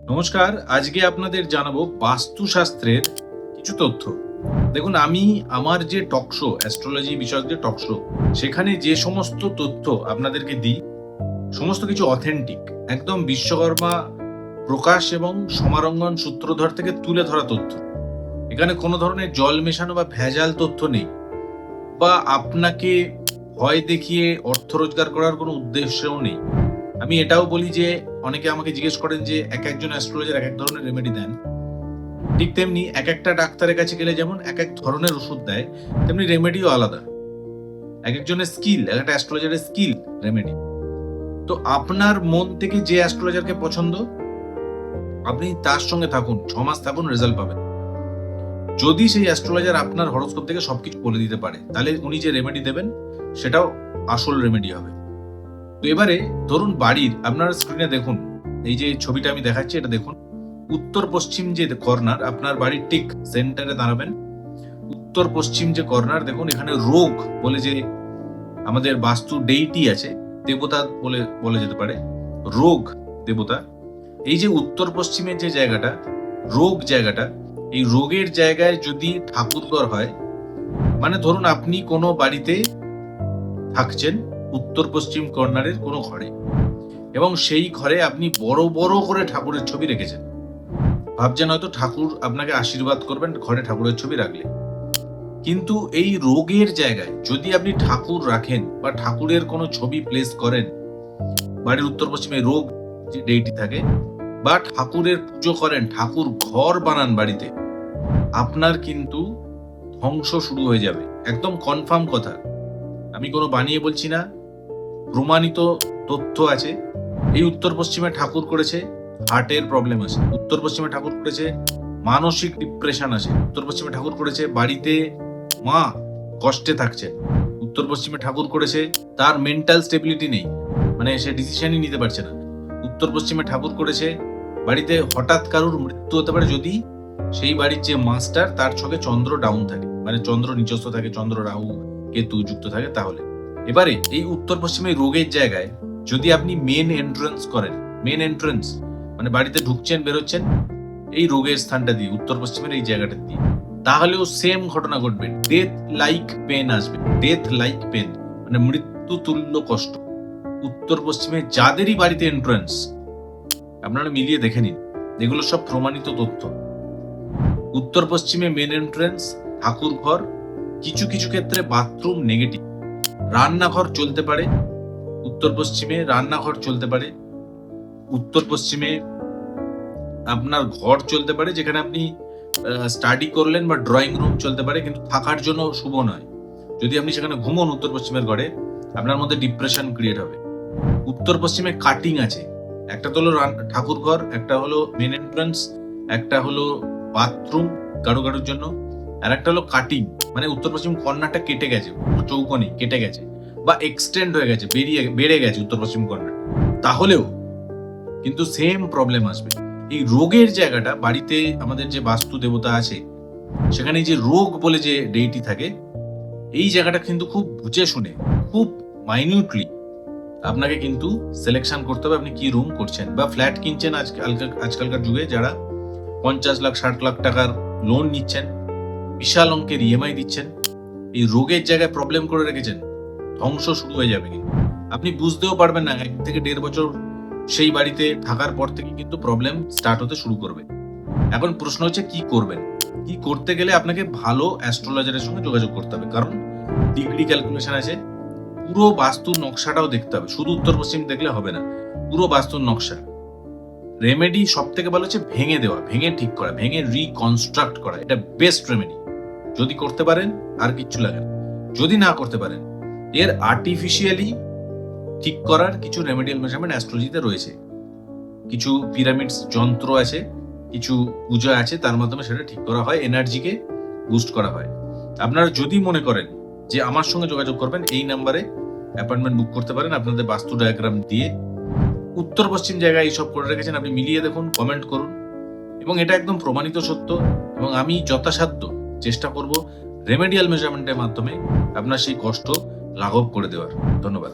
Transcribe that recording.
নমস্কার, আজকে আপনাদের জানাব বাস্তুশাস্ত্রের কিছু তথ্য। দেখুন, আমি আমার যে টকশো অ্যাস্ট্রোলজি বিষয়ক যে টকশো সেখানে যে সমস্ত তথ্য আপনাদেরকে দিই, সমস্ত কিছু অথেন্টিক একদম বিশ্বকর্মা প্রকাশ এবং সমারঙ্গন সূত্রধর থেকে তুলে ধরা তথ্য। এখানে কোনো ধরনের জল মেশানো বা ভেজাল তথ্য নেই, বা আপনাকে ভয় দেখিয়ে অর্থ রোজগার করার কোনো উদ্দেশ্যও নেই। আমি এটাও বলি যে অনেকে আমাকে জিজ্ঞেস করেন যে এক একজন অ্যাস্ট্রোলজার এক এক ধরনের রেমেডি দেন। ঠিক তেমনি এক একটা ডাক্তারের কাছে গেলে যেমন এক এক ধরনের ওষুধ দেয়, তেমনি রেমেডিও আলাদা। এক একজনের স্কিল এক একটা অ্যাস্ট্রোলজারের স্কিল রেমেডি তো আপনার মন থেকে যে অ্যাস্ট্রোলজারকে পছন্দ, আপনি তার সঙ্গে থাকুন, ছ মাস থাকুন রেজাল্ট পাবেন। যদি সেই অ্যাস্ট্রোলজার আপনার হরস্কোপ থেকে সবকিছু বলে দিতে পারে, তাহলে উনি যে রেমেডি দেবেন, সেটাও আসল রেমেডি হবে। তো এবারে ধরুন বাড়ির, আপনার স্ক্রিনে দেখুন, এই যে ছবিটা আমি দেখাচ্ছি, এটা দেখুন। উত্তর পশ্চিম যে কর্নার আপনার বাড়ির ঠিক সেন্টারে দাঁড়াবেন। উত্তর পশ্চিম যে কর্নার দেখুন, এখানে রোগ বলে যে আমাদের বাস্তু ডেইটি আছে, দেবতা বলে বলে যেতে পারে। রোগ দেবতা। এই যে উত্তর পশ্চিমের যে জায়গাটা, রোগ জায়গাটা, এই রোগের জায়গায় যদি ঠাকুরঘর হয় মানে ধরুন আপনি কোনো বাড়িতে থাকছেন উত্তর পশ্চিম কর্নারের কোনো ঘরে। এবং সেই ঘরে আপনি বড় বড় করে ঠাকুরের ছবি রেখেছেন। ভাবছেন হয়তো ঠাকুর আপনাকে আশীর্বাদ করবেন ঘরে ঠাকুরের ছবি রাখলে। কিন্তু এই রোগের জায়গায় যদি আপনি ঠাকুর রাখেন বা ঠাকুরের কোনো ছবি প্লেস করেন, বাড়ির উত্তর পশ্চিমে রোগ যে ডেইটি থাকে, বা ঠাকুরের পুজো করেন, ঠাকুর ঘর বানান বাড়িতে, আপনার কিন্তু ধ্বংস শুরু হয়ে যাবে। একদম কনফার্ম কথা। আমি কোনো বানিয়ে বলছি না। প্রমাণিত তথ্য আছে। এই উত্তর পশ্চিমে ঠাকুর করেছে হার্টের প্রবলেম আছে। উত্তর পশ্চিমে ঠাকুর করেছে, মানসিক ডিপ্রেশন আছে। উত্তর পশ্চিমে ঠাকুর করেছে, বাড়িতে মা কষ্টে থাকছে উত্তর পশ্চিমে ঠাকুর করেছে, তার মেন্টাল স্টেবিলিটি নেই। মানে সে ডিসিশনই নিতে পারছে না। উত্তর পশ্চিমে ঠাকুর করেছে, বাড়িতে হঠাৎ কারুর মৃত্যু হতে পারে যদি সেই বাড়ির যে মাস্টার তার চোখে চন্দ্র ডাউন থাকে। মানে চন্দ্র নিজস্ব থাকে, চন্দ্র, রাহু, কেতু যুক্ত থাকে, তাহলে। এবারে, এই উত্তর পশ্চিমে রোগের জায়গায় যদি আপনি মেন এন্ট্রান্স করেন মেন এন্ট্রান্স মানে বাড়িতে ঢুকছেন, বেরোচ্ছেন, এই রোগের স্থানটা দিয়ে, উত্তর পশ্চিমের এই জায়গাটা দিয়ে, তাহলেও সেম ঘটনা ঘটবে। ডেথ লাইক পেন আসবে। ডেথ লাইক পেন মানে মৃত্যু তুল্য কষ্ট। উত্তর পশ্চিমে যাদেরই বাড়িতে এন্ট্রান্স আপনারা মিলিয়ে দেখে নিন, এগুলো সব প্রমাণিত তথ্য। উত্তর পশ্চিমে মেন এন্ট্রান্স ঠাকুর ঘর কিছু কিছু ক্ষেত্রে বাথরুম নেগেটিভ রান্নাঘর চলতে পারে, উত্তর পশ্চিমে রান্নাঘর চলতে পারে, উত্তর পশ্চিমে আপনার ঘর চলতে পারে, যেখানে আপনি স্টাডি করলেন বা ড্রয়িং রুম চলতে পারে, কিন্তু থাকার জন্য শুভ নয়। যদি আপনি সেখানে ঘুমন উত্তর পশ্চিমের ঘরে, আপনার মধ্যে ডিপ্রেশন ক্রিয়েট হবে। উত্তর পশ্চিমে কাটিং আছে। একটা তো হলো ঠাকুর ঘর একটা হলো মেন এন্ট্রান্স একটা হলো বাথরুম কারও কারোর জন্য। আর একটা হলো কাটিং মানে উত্তর পশ্চিম কর্নারটা কেটে গেছে চৌকনি কেটে গেছে বা এক্সটেন্ড হয়ে গেছে, বেরিয়ে, বেড়ে গেছে উত্তর পশ্চিম কর্নার। তাহলেও কিন্তু সেম প্রবলেম আসবে। এই রোগের জায়গাটা, বাড়িতে আমাদের যে বাস্তু দেবতা আছে, সেখানে যে রোগ বলে যে ডেইটি থাকে, এই জায়গাটা কিন্তু খুব বুঝে শুনে, খুব মাইনিউটলি আপনাকে কিন্তু সিলেকশন করতে হবে আপনি কি রুম করছেন বা ফ্ল্যাট কিনছেন আজকাল, আজকালকার যুগে যারা পঞ্চাশ লাখ, ষাট লাখ টাকার লোন নিচ্ছেন। বিশাল অঙ্কের ইএমআই দিচ্ছেন। এই রোগের জায়গায় প্রবলেম করে রেখেছেন। ধ্বংস শুরু হয়ে যাবে কিন্তু। আপনি বুঝতেও পারবেন না, এক থেকে দেড় বছর সেই বাড়িতে থাকার পর থেকে কিন্তু প্রবলেম স্টার্ট হতে শুরু করবে। এখন প্রশ্ন হচ্ছে, কি করবেন? কি করতে গেলে আপনাকে ভালো অ্যাস্ট্রোলজারের সঙ্গে যোগাযোগ করতে হবে? কারণ ডিগ্রি ক্যালকুলেশন আছে। পুরো বাস্তুর নকশাটাও দেখতে হবে। শুধু উত্তর পশ্চিম দেখলে হবে না, পুরো বাস্তুর নকশা। রেমেডি সব থেকে ভালো হচ্ছে ভেঙে দেওয়া, ভেঙে ঠিক করা, ভেঙে রিকনস্ট্রাক্ট করা। এটা বেস্ট রেমেডি যদি করতে পারেন, আর কিচ্ছু লাগে না। যদি না করতে পারেন, এর আর্টিফিশিয়ালি ঠিক করার কিছু রেমেডিয়াল মেজারমেন্ট অ্যাস্ট্রোলজিতে রয়েছে। কিছু পিরামিডস যন্ত্র আছে, কিছু পূজা আছে, তার মাধ্যমে সেটা ঠিক করা হয় এনার্জিকে বুস্ট করা হয়। আপনারা যদি মনে করেন যে আমার সঙ্গে যোগাযোগ করবেন, এই নাম্বারে অ্যাপয়েন্টমেন্ট বুক করতে পারেন, আপনাদের বাস্তু ডায়াগ্রাম দিয়ে। উত্তর পশ্চিম জায়গায় এইসব করে রেখেছেন, আপনি মিলিয়ে দেখুন কমেন্ট করুন। এবং এটা একদম প্রমাণিত সত্য, এবং আমি যথাসাধ্য চেষ্টা করব রেমেডিয়াল মেজারমেন্টের মাধ্যমে আপনার সেই কষ্ট লাঘব করে দেওয়ার। ধন্যবাদ।